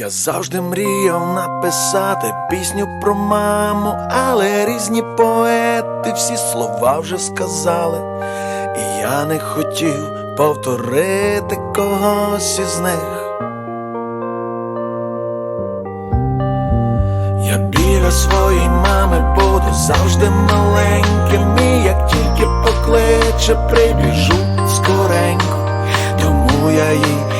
Я завжди мріяв написати пісню про маму, але різні поети всі слова вже сказали, і я не хотів повторити когось із них. Я біля своєї мами буду завжди маленьким, і як тільки покличе, прибіжу скоренько, тому я їй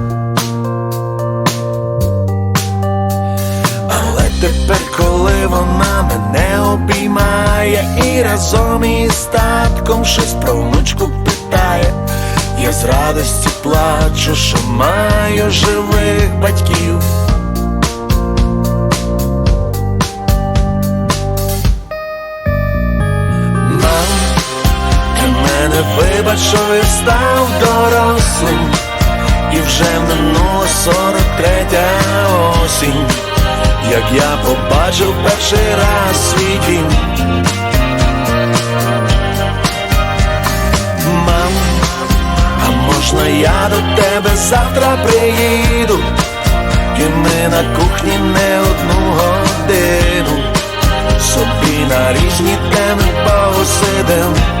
Тепер, коли вона мене обіймає і разом із татком щось про внучку питає, я з радості плачу, що маю живих батьків. Мам, вибач, що я став дорослим, і вже минула сорок третя осінь, як я побачив перший раз свій. Мам, а можна я до тебе завтра приїду, і ми на кухні не одну годину, собі на різні теми посидим.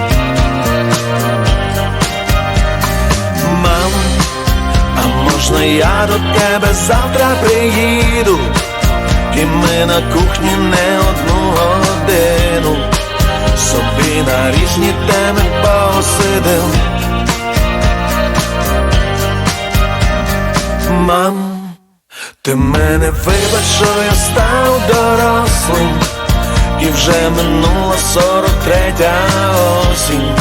Я до тебе завтра приїду, і ми на кухні не одну годину, собі на різні теми посидим. Мам, ти мене вибач, що я став дорослим, і вже минула сорок третя осінь,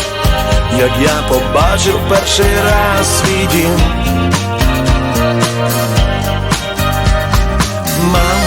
як я побачив перший раз свій дім. 忙